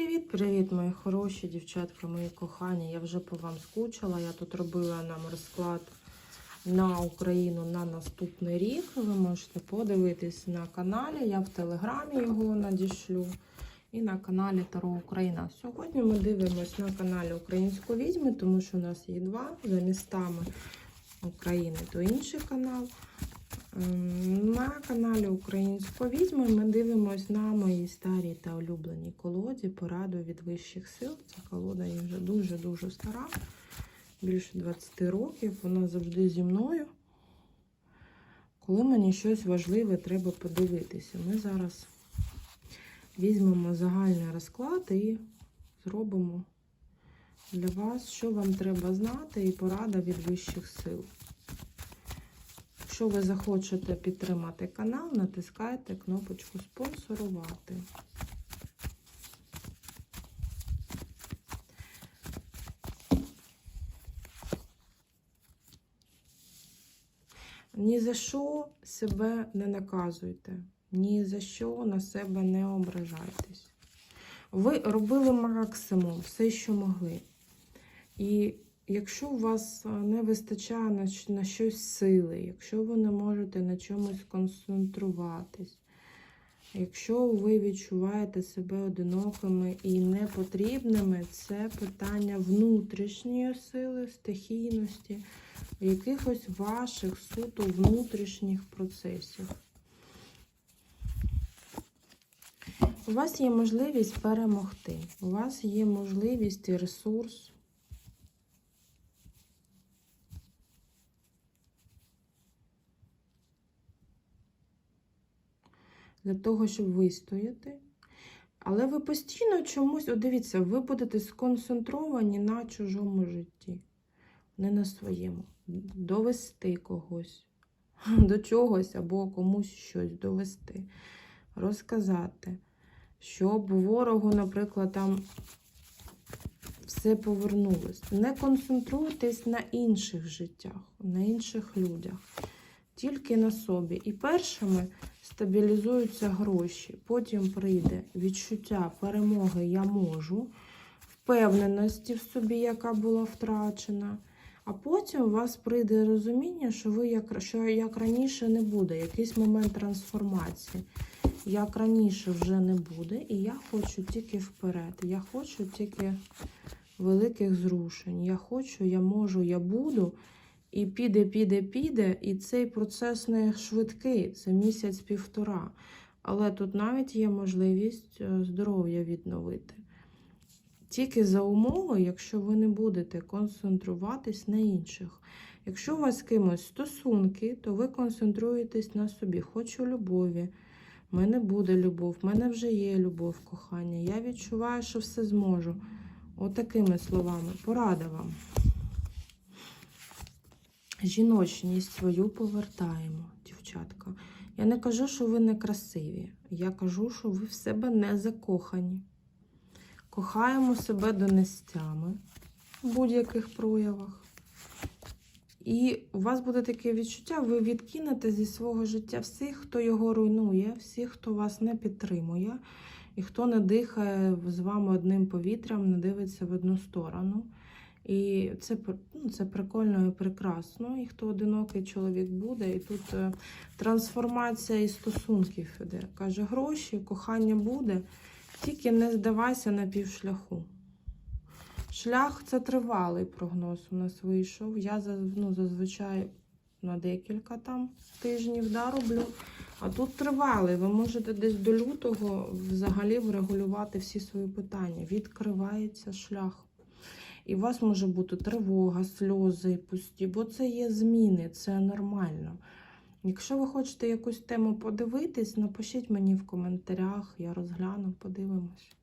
Привіт-привіт, мої хороші дівчатка, мої кохані. Я вже по вам скучила. Я тут робила нам розклад на Україну на наступний рік. Ви можете подивитись на каналі. Я в телеграмі його надішлю. І на каналі Таро Україна. Сьогодні ми дивимося на каналі Української відьми, тому що у нас є два за містами України, то інший канал. На каналі Української відьми ми дивимося на моїй старій та улюбленій колоді пораду від вищих сил. Ця колода є вже дуже-дуже стара, більше 20 років. Вона завжди зі мною. Коли мені щось важливе, треба подивитися. Ми зараз візьмемо загальний розклад і зробимо для вас, що вам треба знати, і порада від вищих сил. Якщо ви захочете підтримати канал, натискайте кнопочку спонсорувати. Ні за що себе не наказуйте, ні за що на себе не ображайтесь. Ви робили максимум, все, що могли. І якщо у вас не вистачає на, на щось сили, якщо ви не можете на чомусь концентруватись, якщо ви відчуваєте себе одинокими і непотрібними, це питання внутрішньої сили, стихійності, якихось ваших суто внутрішніх процесів. У вас є можливість перемогти, у вас є можливість і ресурс. Для того, щоб вистояти. Але ви постійно чомусь, дивіться, ви будете сконцентровані на чужому житті, не на своєму. Довести когось до чогось або комусь щось довести, розказати щоб ворогу, наприклад, там все повернулось. Не концентруйтесь на інших життях, на інших людях, тільки на собі. І першими стабілізуються гроші. Потім прийде відчуття перемоги я можу, впевненості в собі, яка була втрачена. А потім у вас прийде розуміння, що ви як, що як раніше не буде, якийсь момент трансформації як раніше вже не буде, і я хочу тільки вперед. Я хочу тільки великих зрушень. Я хочу, я можу, я буду. І піде, піде, піде. І цей процес не швидкий, це місяць-півтора. Але тут навіть є можливість е, здоров'я відновити. Тільки за умови, якщо ви не будете концентруватись на інших. Якщо у вас з кимось стосунки, то ви концентруєтесь на собі. Хочу любові. В мене буде любов, в мене вже є любов, кохання. Я відчуваю, що все зможу. Отакими От словами. Порада вам. Жіночність свою повертаємо, дівчатка. Я не кажу, що ви не красиві. Я кажу, що ви в себе не закохані. Кохаємо себе донестями в будь-яких проявах. І у вас буде таке відчуття, ви відкинете зі свого життя всіх, хто його руйнує, всіх, хто вас не підтримує, і хто не дихає з вами одним повітрям, не дивиться в одну сторону. І це ну, це прикольно і прекрасно. І хто одинокий чоловік буде, і тут е, трансформація і стосунків іде. Каже, гроші, кохання буде, тільки не здавайся на півшляху. Шлях це тривалий прогноз у нас вийшов. Я ну, зазвичай на декілька там тижнів да, роблю. А тут тривалий. Ви можете десь до лютого взагалі врегулювати всі свої питання. Відкривається шлях. І у вас може бути тривога, сльози пусті, бо це є зміни, це нормально. Якщо ви хочете якусь тему подивитись, напишіть мені в коментарях, я розгляну, подивимось.